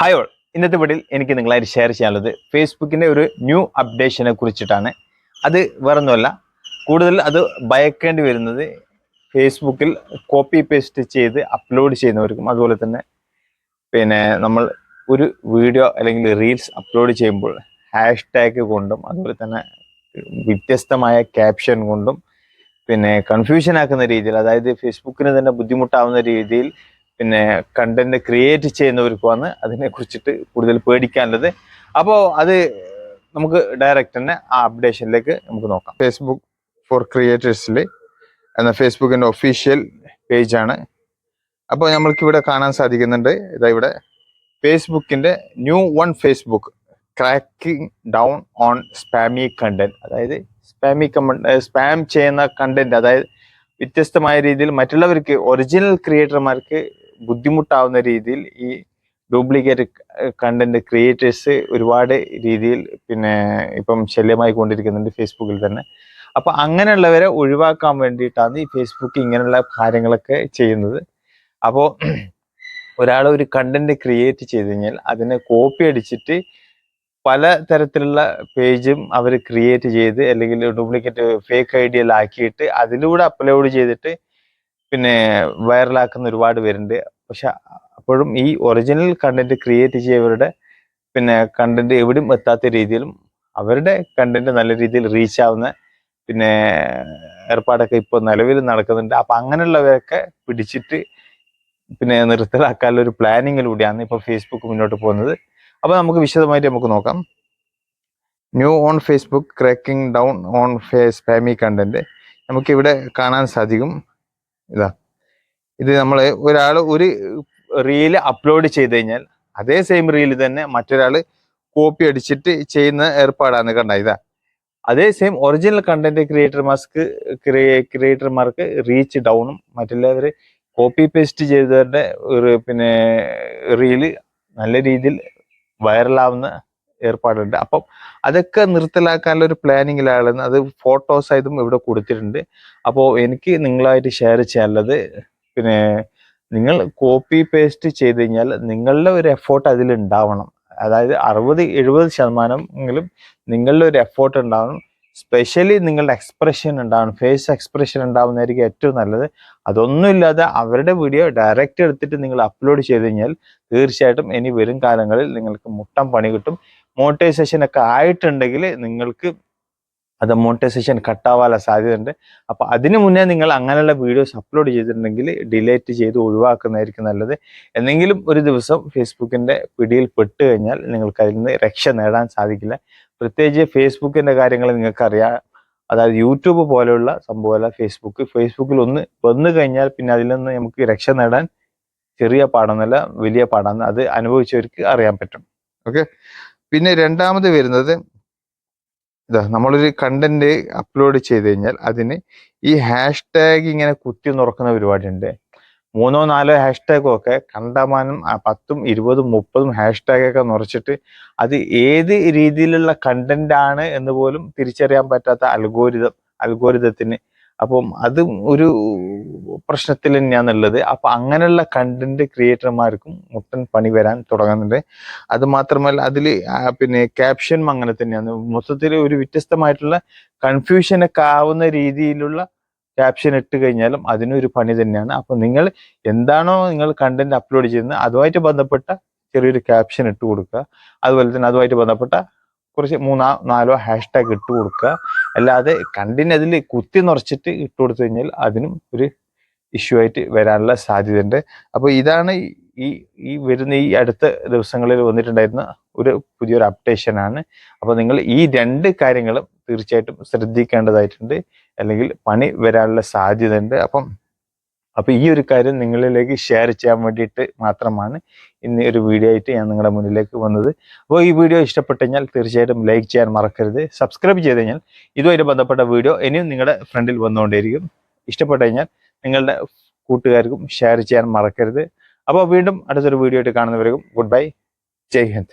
Hi all ഇന്നത്തെ വീഡിയോയിൽ എനിക്ക് നിങ്ങളായിട്ട് ഷെയർ ചെയ്യാനുള്ളത് ഫേസ്ബുക്കിന്റെ ഒരു ന്യൂ അപ്ഡേഷനെ കുറിച്ചിട്ടാണ്. അത് വേറൊന്നുമല്ല. കൂടുതൽ അത് ഭയക്കേണ്ടി വരുന്നത് ഫേസ്ബുക്കിൽ കോപ്പി പേസ്റ്റ് ചെയ്ത് അപ്ലോഡ് ചെയ്യുന്നവർക്കും അതുപോലെ തന്നെ പിന്നെ നമ്മൾ ഒരു വീഡിയോ അല്ലെങ്കിൽ റീൽസ് അപ്ലോഡ് ചെയ്യുമ്പോൾ ഹാഷ് ടാഗ് കൊണ്ടും അതുപോലെ തന്നെ വ്യത്യസ്തമായ ക്യാപ്ഷൻ കൊണ്ടും പിന്നെ കൺഫ്യൂഷൻ ആക്കുന്ന രീതിയിൽ അതായത് ഫേസ്ബുക്കിന് തന്നെ ബുദ്ധിമുട്ടാവുന്ന രീതിയിൽ പിന്നെ കണ്ടന്റ് ക്രിയേറ്റ് ചെയ്യുന്നവർക്കുമാണ് അതിനെ കുറിച്ചിട്ട് കൂടുതൽ പേടിക്കാനുള്ളത്. അപ്പോൾ അത് നമുക്ക് ഡയറക്റ്റ് തന്നെ ആ അപ്ഡേഷനിലേക്ക് നമുക്ക് നോക്കാം. ഫേസ്ബുക്ക് ഫോർ ക്രിയേറ്റേഴ്സിൽ എന്ന ഫേസ്ബുക്കിന്റെ ഒഫീഷ്യൽ പേജാണ് അപ്പോൾ നമ്മൾക്ക് ഇവിടെ കാണാൻ സാധിക്കുന്നുണ്ട്. ഇതാ ഇവിടെ ഫേസ്ബുക്കിന്റെ new one Facebook cracking down on spammy content അതായത് സ്പാമി കമ സ്പാം ചെയ്യുന്ന കണ്ടന്റ് അതായത് വ്യത്യസ്തമായ രീതിയിൽ മറ്റുള്ളവർക്ക് ഒറിജിനൽ ക്രിയേറ്റർമാർക്ക് ബുദ്ധിമുട്ടാവുന്ന രീതിയിൽ ഈ ഡ്യൂപ്ലിക്കേറ്റ് കണ്ടന്റ് ക്രിയേറ്റേഴ്സ് ഒരുപാട് രീതിയിൽ പിന്നെ ഇപ്പം ശല്യമായി കൊണ്ടിരിക്കുന്നുണ്ട് ഫേസ്ബുക്കിൽ തന്നെ. അപ്പൊ അങ്ങനെയുള്ളവരെ ഒഴിവാക്കാൻ വേണ്ടിയിട്ടാണ് ഈ ഫേസ്ബുക്ക് ഇങ്ങനെയുള്ള കാര്യങ്ങളൊക്കെ ചെയ്യുന്നത്. അപ്പോൾ ഒരാൾ ഒരു കണ്ടന്റ് ക്രിയേറ്റ് ചെയ്ത് കഴിഞ്ഞാൽ അതിനെ കോപ്പി അടിച്ചിട്ട് പല തരത്തിലുള്ള പേജും അവർ ക്രിയേറ്റ് ചെയ്ത് അല്ലെങ്കിൽ ഡ്യൂപ്ലിക്കേറ്റ് ഫേക്ക് ഐഡിയയിലാക്കിയിട്ട് അതിലൂടെ അപ്ലോഡ് ചെയ്തിട്ട് പിന്നെ വൈറലാക്കുന്ന ഒരുപാട് പേരുണ്ട്. പക്ഷെ അപ്പോഴും ഈ ഒറിജിനൽ കണ്ടന്റ് ക്രിയേറ്റ് ചെയ്യവരുടെ പിന്നെ കണ്ടന്റ് എവിടെയും എത്താത്ത രീതിയിലും അവരുടെ കണ്ടന്റ് നല്ല രീതിയിൽ റീച്ച് ആവുന്ന പിന്നെ ഏർപ്പാടൊക്കെ ഇപ്പോൾ നിലവിൽ നടക്കുന്നുണ്ട്. അപ്പൊ അങ്ങനെയുള്ളവരൊക്കെ പിടിച്ചിട്ട് പിന്നെ നിർത്തലാക്കാനുള്ള ഒരു പ്ലാനിങ്ങിലൂടെയാണ് ഇപ്പോൾ ഫേസ്ബുക്ക് മുന്നോട്ട് പോകുന്നത്. അപ്പോൾ നമുക്ക് വിശദമായിട്ട് നമുക്ക് നോക്കാം. New on Facebook cracking down on face spammy content നമുക്ക് ഇവിടെ കാണാൻ സാധിക്കും. ഇതാ. ഇത് നമ്മൾ ഒരാൾ ഒരു റീൽ അപ്ലോഡ് ചെയ്ത് കഴിഞ്ഞാൽ അതേ സെയിം റീൽ തന്നെ മറ്റൊരാൾ കോപ്പി അടിച്ചിട്ട് ചെയ്യുന്ന ഏർപ്പാടാണ് കണ്ട? ഇതാ. അതേ സെയിം ഒറിജിനൽ കണ്ടന്റ് ക്രിയേറ്റർമാർക്ക് ക്രിയേറ്റർമാർക്ക് റീച്ച് ഡൗണും മറ്റുള്ളവർ കോപ്പി പേസ്റ്റ് ചെയ്തവരുടെ പിന്നെ റീൽ നല്ല രീതിയിൽ വൈറലാവുന്ന ഏർപ്പാടുണ്ട്. അപ്പം അതൊക്കെ നിർത്തലാക്കാനുള്ള ഒരു പ്ലാനിങ്ങിലാണ് അത് ഫോട്ടോസ് ആയതും ഇവിടെ കൊടുത്തിട്ടുണ്ട്. അപ്പോൾ എനിക്ക് നിങ്ങളായിട്ട് ഷെയർ ചെയ്യാനുള്ളത് പിന്നെ നിങ്ങൾ കോപ്പി പേസ്റ്റ് ചെയ്ത് കഴിഞ്ഞാൽ നിങ്ങളുടെ ഒരു എഫോർട്ട് അതിൽ ഉണ്ടാവണം. അതായത് അറുപത് എഴുപത് ശതമാനം എങ്കിലും നിങ്ങളുടെ ഒരു എഫോർട്ട് ഉണ്ടാവണം. സ്പെഷ്യലി നിങ്ങളുടെ എക്സ്പ്രഷൻ ഉണ്ടാവണം. ഫേസ് എക്സ്പ്രഷൻ ഉണ്ടാവുന്നതായിരിക്കും ഏറ്റവും നല്ലത്. അതൊന്നുമില്ലാതെ അവരുടെ വീഡിയോ ഡയറക്റ്റ് എടുത്തിട്ട് നിങ്ങൾ അപ്ലോഡ് ചെയ്ത് കഴിഞ്ഞാൽ തീർച്ചയായിട്ടും ഇനി വരും കാലങ്ങളിൽ നിങ്ങൾക്ക് മുട്ടം പണി കിട്ടും. മോണിറ്റൈസേഷൻ ഒക്കെ ആയിട്ടുണ്ടെങ്കിൽ നിങ്ങൾക്ക് അത് മോണിറ്റൈസേഷൻ കട്ടാവാനുള്ള സാധ്യതയുണ്ട്. അപ്പോൾ അതിനു മുന്നേ നിങ്ങൾ അങ്ങനെയുള്ള വീഡിയോസ് അപ്ലോഡ് ചെയ്തിട്ടുണ്ടെങ്കിൽ ഡിലേറ്റ് ചെയ്ത് ഒഴിവാക്കുന്നതായിരിക്കും നല്ലത്. എന്തെങ്കിലും ഒരു ദിവസം ഫേസ്ബുക്കിന്റെ പിടിയിൽ പെട്ട് കഴിഞ്ഞാൽ നിങ്ങൾക്ക് അതിൽ നിന്ന് രക്ഷ നേടാൻ സാധിക്കില്ല. പ്രത്യേകിച്ച് ഫേസ്ബുക്കിന്റെ കാര്യങ്ങൾ നിങ്ങൾക്കറിയാം. അതായത് യൂട്യൂബ് പോലെയുള്ള സംഭവമല്ല. ഫേസ്ബുക്ക് ഫേസ്ബുക്കിൽ ഒന്ന് വന്നു കഴിഞ്ഞാൽ പിന്നെ അതിൽ നിന്ന് നമുക്ക് രക്ഷ നേടാൻ ചെറിയ പാടാന്നല്ല വലിയ പാടാന്ന് അത് അനുഭവിച്ചവർക്ക് അറിയാൻ പറ്റും. ഓക്കെ. പിന്നെ രണ്ടാമത് വരുന്നത് ഇതാ നമ്മളൊരു കണ്ടന്റ് അപ്ലോഡ് ചെയ്ത് കഴിഞ്ഞാൽ അതിന് ഈ ഹാഷ് ടാഗ് ഇങ്ങനെ കുത്തി നുറക്കുന്ന പരിപാടിയുണ്ട്. മൂന്നോ നാലോ ഹാഷ് ടാഗും ഒക്കെ കണ്ടമാനം പത്തും ഇരുപതും മുപ്പതും ഹാഷ് ടാഗ് ഒക്കെ നിറച്ചിട്ട് അത് ഏത് രീതിയിലുള്ള കണ്ടന്റ് ആണ് എന്ന് പോലും തിരിച്ചറിയാൻ പറ്റാത്ത അൽഗോരിതം അൽഗോരിതത്തിന് അപ്പം അതും ഒരു പ്രശ്നത്തിൽ തന്നെയാണുള്ളത്. അപ്പൊ അങ്ങനെയുള്ള കണ്ടന്റ് ക്രിയേറ്റർമാർക്കും മുട്ടൻ പണി വരാൻ തുടങ്ങുന്നുണ്ട്. അത് മാത്രമല്ല അതിൽ പിന്നെ ക്യാപ്ഷനും അങ്ങനെ തന്നെയാണ്. മൊത്തത്തിൽ ഒരു വ്യത്യസ്തമായിട്ടുള്ള കൺഫ്യൂഷൻ ഒക്കെ ആവുന്ന രീതിയിലുള്ള ക്യാപ്ഷൻ ഇട്ട് കഴിഞ്ഞാലും അതിനൊരു പണി തന്നെയാണ്. അപ്പൊ നിങ്ങൾ എന്താണോ നിങ്ങൾ കണ്ടന്റ് അപ്ലോഡ് ചെയ്യുന്നത് അതുമായിട്ട് ബന്ധപ്പെട്ട ചെറിയൊരു ക്യാപ്ഷൻ ഇട്ട് കൊടുക്കുക. അതുപോലെ തന്നെ അതുമായിട്ട് ബന്ധപ്പെട്ട കുറച്ച് മൂന്നോ നാലോ ഹാഷ്ടാഗ് ഇട്ട് കൊടുക്കുക. അല്ലാതെ കണ്ടിന് അതിൽ കുത്തി നിറച്ചിട്ട് ഇട്ട് കൊടുത്തു കഴിഞ്ഞാൽ അതിനും ഒരു ഇഷ്യൂ ആയിട്ട് വരാനുള്ള സാധ്യതയുണ്ട്. അപ്പോൾ ഇതാണ് ഈ ഈ വരുന്ന ഈ അടുത്ത ദിവസങ്ങളിൽ വന്നിട്ടുണ്ടായിരുന്ന ഒരു പുതിയൊരു അപ്ഡേഷൻ ആണ്. അപ്പോൾ നിങ്ങൾ ഈ രണ്ട് കാര്യങ്ങളും തീർച്ചയായിട്ടും ശ്രദ്ധിക്കേണ്ടതായിട്ടുണ്ട്. അല്ലെങ്കിൽ പണി വരാനുള്ള സാധ്യത ഉണ്ട് അപ്പം അപ്പോൾ ഈ ഒരു കാര്യം നിങ്ങളിലേക്ക് ഷെയർ ചെയ്യാൻ വേണ്ടിയിട്ട് മാത്രമാണ് ഇന്ന് ഒരു വീഡിയോ ആയിട്ട് ഞാൻ നിങ്ങളുടെ മുന്നിലേക്ക് വന്നത്. അപ്പോൾ ഈ വീഡിയോ ഇഷ്ടപ്പെട്ടു കഴിഞ്ഞാൽ തീർച്ചയായിട്ടും ലൈക്ക് ചെയ്യാൻ മറക്കരുത്. സബ്സ്ക്രൈബ് ചെയ്ത് കഴിഞ്ഞാൽ ഇതുമായിട്ട് ബന്ധപ്പെട്ട വീഡിയോ ഇനിയും നിങ്ങളുടെ ഫ്രണ്ടിൽ വന്നുകൊണ്ടേയിരിക്കും. ഇഷ്ടപ്പെട്ടു കഴിഞ്ഞാൽ നിങ്ങളുടെ കൂട്ടുകാർക്കും ഷെയർ ചെയ്യാൻ മറക്കരുത്. അപ്പോൾ വീണ്ടും അടുത്തൊരു വീഡിയോ ആയിട്ട് കാണുന്നവരും ഗുഡ് ബൈ ജയ് ഹിന്ദ്.